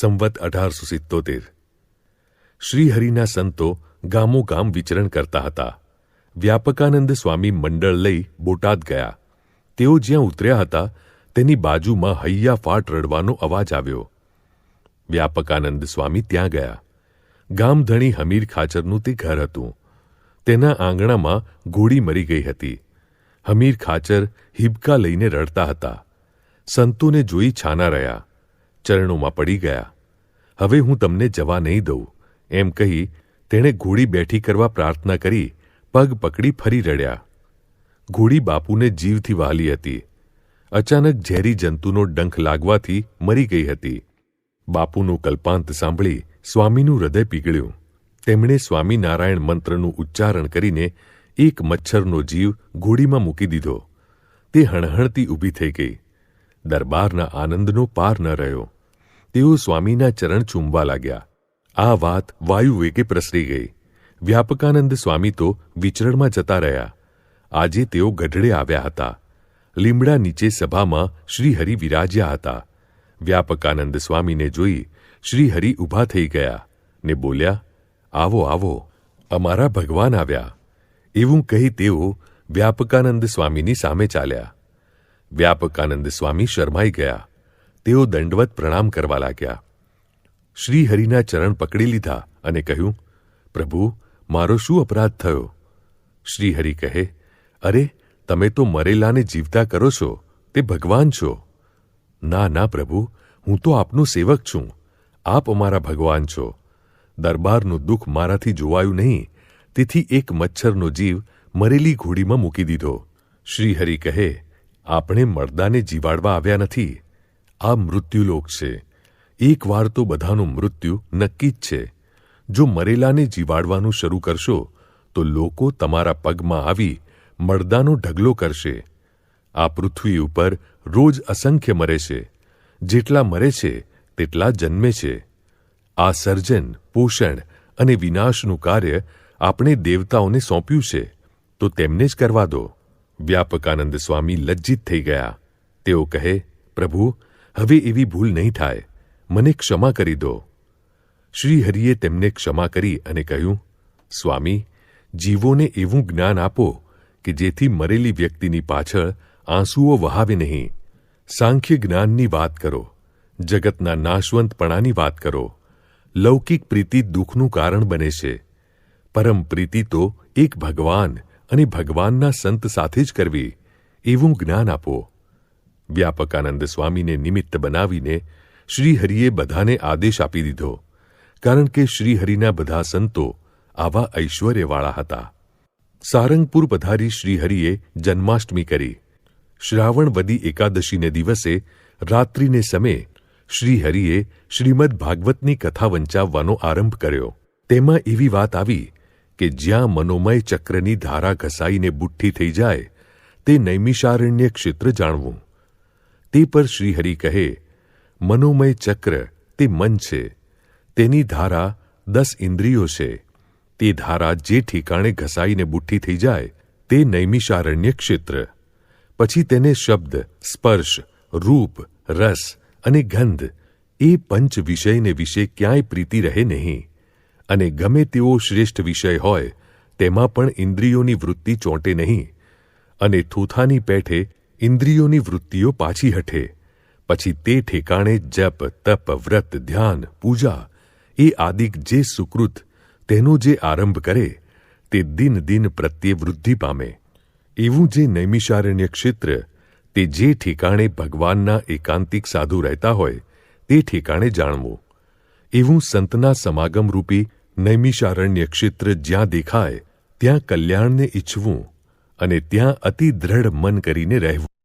સંવત અઢારસો સિત્તોતેર. શ્રીહરિના સંતો ગામો ગામ વિચરણ કરતા હતા. વ્યાપકાનંદ સ્વામી મંડળ લઈ બોટાદ ગયા. તેઓ જ્યાં ઉતર્યા હતા, તેની બાજુમાં હૈયા ફાટ રડવાનો અવાજ આવ્યો. વ્યાપકાનંદ સ્વામી ત્યાં ગયા. ગામધણી હમીર ખાચરનું તે ઘર હતું. તેના આંગણામાં ઘોડી મરી ગઈ હતી. હમીર ખાચર હિબકા લઈને રડતા હતા. સંતોને જોઈ છાના રહ્યા. ચરણોમાં પડી ગયા. હવે હું તમને જવા નહીં દઉં. એમ કહી તેણે ઘોડી બેઠી કરવા પ્રાર્થના કરી પગ પકડી ફરી રડ્યા. ઘોડી બાપુને જીવથી વહાલી હતી. અચાનક ઝેરી જંતુનો ડંખ લાગવાથી મરી ગઈ હતી. બાપુનું કલ્પાંત સાંભળી સ્વામીનું હૃદય પીગળ્યું. તેમણે સ્વામિનારાયણ મંત્રનું ઉચ્ચારણ કરીને એક મચ્છરનો જીવ ઘોડીમાં મૂકી દીધો. તે હણહણતી ઊભી થઈ ગઈ. દરબારના આનંદનો પાર ન રહ્યો. તેઓ સ્વામીના ચરણ ચૂમવા લાગ્યા. આ વાત વાયુ વેગે પ્રસરી ગઈ. વ્યાપકાનંદ સ્વામી તો વિચરણમાં જતા રહ્યા. આજે તેઓ ગઢડે આવ્યા હતા. લીમડા નીચે સભામાં શ્રીહરિ વિરાજ્યા હતા. વ્યાપકાનંદ સ્વામીને જોઈ શ્રીહરિ ઊભા થઈ ગયા ને બોલ્યા, આવો આવો, અમારા ભગવાન આવ્યા. એવું કહી તેઓ વ્યાપકાનંદ સ્વામીની સામે ચાલ્યા. વ્યાપકાનંદ સ્વામી શરમાઈ ગયા. તેઓ દંડવત પ્રણામ કરવા લાગ્યા. શ્રીહરિના ચરણ પકડી લીધા અને કહ્યું, પ્રભુ, મારો શું અપરાધ થયો? શ્રીહરિ કહે, અરે, તમે તો મરેલાને જીવતા કરો છો, તે ભગવાન છો. ના ના, પ્રભુ, હું તો આપનો સેવક છું. આપ અમારા ભગવાન છો. દરબારનું દુઃખ મારાથી જોવાયું નહીં, તેથી એક મચ્છરનો જીવ મરેલી ઘોડીમાં મૂકી દીધો. શ્રીહરિ કહે, આપણે મર્દાને જીવાડવા આવ્યા નથી. આ મૃત્યુલોક છે. એકવાર તો બધાનું મૃત્યુ નક્કી જ છે. જો મરેલાને જીવાડવાનું શરૂ કરશો, તો લોકો તમારા પગમાં આવી મળદાનો ઢગલો કરશે. આ પૃથ્વી ઉપર રોજ અસંખ્ય મરે છે. જેટલા મરે છે, તેટલા જન્મે છે. આ સર્જન, પોષણ અને વિનાશનું કાર્ય આપણે દેવતાઓને સોંપ્યું છે, તો તેમને જ કરવા દો. વ્યાપકાનંદ સ્વામી લજ્જિત થઈ ગયા. તેઓ કહે, પ્રભુ હવે એવી ભૂલ નહીં થાય. મને ક્ષમા કરી દો. શ્રીહરિએ તેમને ક્ષમા કરી અને કહ્યું, સ્વામી, જીવોને એવું જ્ઞાન આપો કે જેથી મરેલી વ્યક્તિની પાછળ આંસુઓ વહાવે નહીં. સાંખ્ય જ્ઞાનની વાત કરો. જગતના નાશવંતપણાની વાત કરો. લૌકિક પ્રીતિ દુઃખનું કારણ બને છે. પરમ પ્રીતિ તો એક ભગવાન અને ભગવાનના સંત સાથે જ કરવી. એવું જ્ઞાન આપો. વ્યાપકાનંદ સ્વામીને નિમિત્ત બનાવીને શ્રીહરિએ બધાને આદેશ આપી દીધો, કારણ કે શ્રીહરિના બધા સંતો આવા ઐશ્વર્યવાળા હતા. સારંગપુર પધારી શ્રીહરિએ જન્માષ્ટમી કરી. શ્રાવણ વદી એકાદશીને દિવસે રાત્રિને સમયે શ્રીહરિએ શ્રીમદ ભાગવતની કથા વંચાવવાનો આરંભ કર્યો. તેમાં એવી વાત આવી કે જ્યાં મનોમય ચક્રની ધારા ઘસાઈને બુઠ્ઠી થઈ જાય, તે નૈમિષારણ્ય ક્ષેત્ર જાણવું. તે પર શ્રીહરિ કહે, મનોમય ચક્ર, તે મન છે. તેની ધારા દસ ઇન્દ્રિયો છે. તે ધારા જે ઠેકાણે ઘસાઈને બુઠ્ઠી થઈ જાય, તે નૈમિષારણ્ય ક્ષેત્ર. પછી તેને શબ્દ, સ્પર્શ, રૂપ, રસ અને ગંધ, એ પંચ વિષયને વિશે ક્યાંય પ્રીતિ રહે નહીં. અને ગમે તેવો શ્રેષ્ઠ વિષય હોય, તેમાં પણ ઇન્દ્રિયોની વૃત્તિ ચોંટે નહીં. અને થૂથાની પેઠે ઇન્દ્રિયોની વૃત્તિઓ પાછી હઠે. પછી તે ઠેકાણે જપ, તપ, વ્રત, ધ્યાન, પૂજા, એ આદિક જે સુકૃત, તેનો જે આરંભ કરે, તે દિન દિન પ્રત્યે વૃદ્ધિ પામે. એવું જે નૈમિષારણ્ય ક્ષેત્ર, તે જે ઠેકાણે ભગવાનના એકાંતિક સાધુ રહેતા હોય, તે ઠેકાણે જાણવું. એવું સંતના સમાગમ રૂપી નૈમિષારણ્ય ક્ષેત્ર જ્યાં દેખાય, ત્યાં કલ્યાણને ઈચ્છવું અને ત્યાં અતિ દ્રઢ મન કરીને રહેવું.